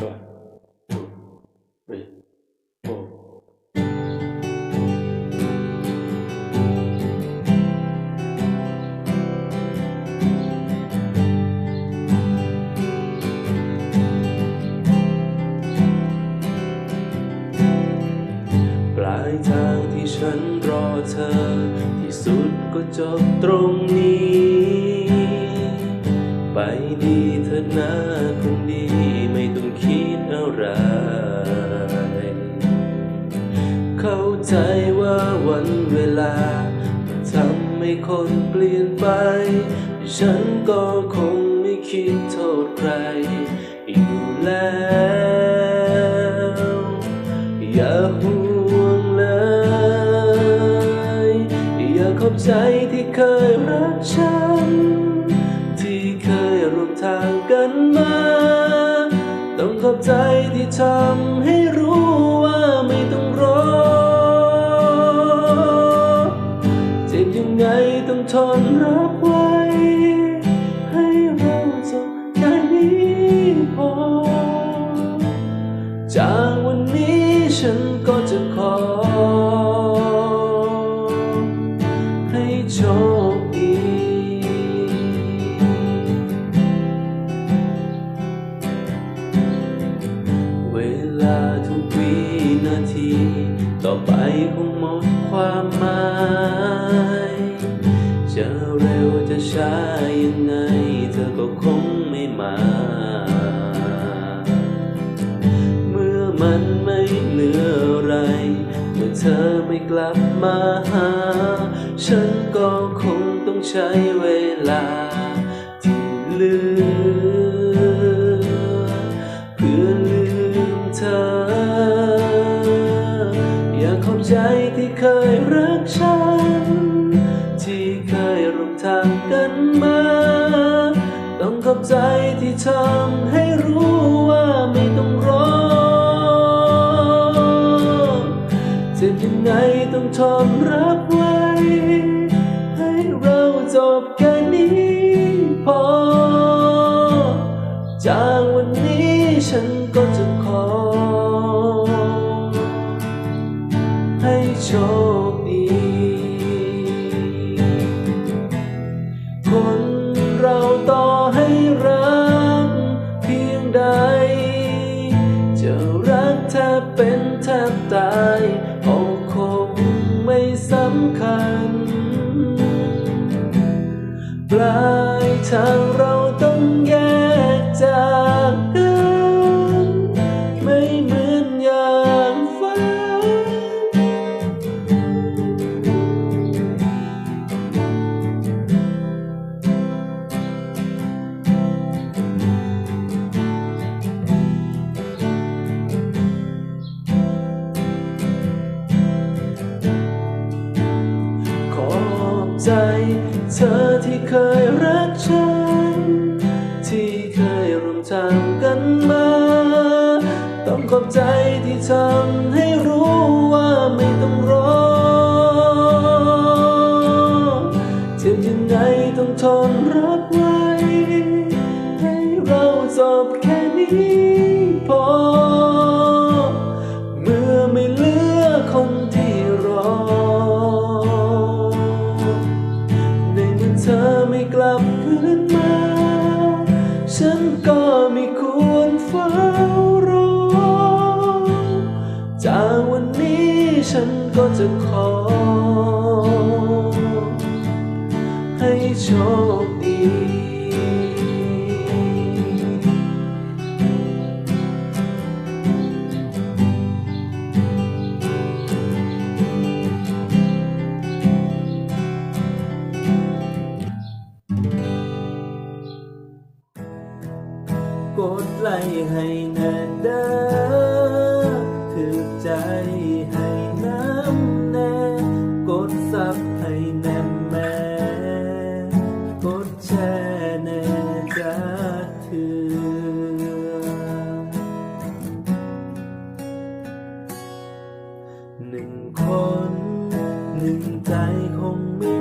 ลายทางที่ฉันรอเธอ ที่สุดก็จบตรงนี้ ไปดีเธอหน้า ไร เข้าใจว่าวันเวลาทำให้คนเปลี่ยนไป ฉันก็คงไม่คิดโทษใคร อยู่แล้วอย่าห่วงเลย อย่าขอบใจที่เคยรักฉัน อบใจที่ทำให้รู้ว่าไม่ต้องรอ เจ็บยังไงต้องทนรับไว้ ให้เราจบแค่นี้พอ จากวันนี้ฉันก็จะขอ ให้โชค วินาที ต่อไปคงหมดความหมายจะเร็วจะช้ายังไง เธอก็คงไม่มา เมื่อมันไม่เหลืออะไร เมื่อเธอไม่กลับมาหา ฉันก็คงต้องใช้เวลาที่เหลือ เคยรักฉัน ที่เคยร่วมทางกันมา ต้องขอบใจที่ทำให้รู้ว่าไม่ต้องรอเจ็บยังไงต้องทนรับไว้ ให้เราจบแค่นี้พอจากวัน โชคดี คนเราต่อให้รักเพียงใด จะรักแทบเป็นแทบตายก็คงไม่สำคัญ ปลายทางเราต้อง เธอที่เคยรักฉัน ที่เคยร่วมทางกันมา ต้องขอบใจที่ทำให้รู้ว่าไม่ต้องรอเจ็บยังไงต้องทนรับไว้ ฉันก็ไม่ควรเฝ้ารอ จากวันนี้ฉันก็จะขอ ให้โชค กดไลค์ให้แน่เด้อถือใจให้น้ำแน่กดซับให้แน่แม่กดแชร์แน่จ้าเถือหนึ่งคน หนึ่งใจคงไม่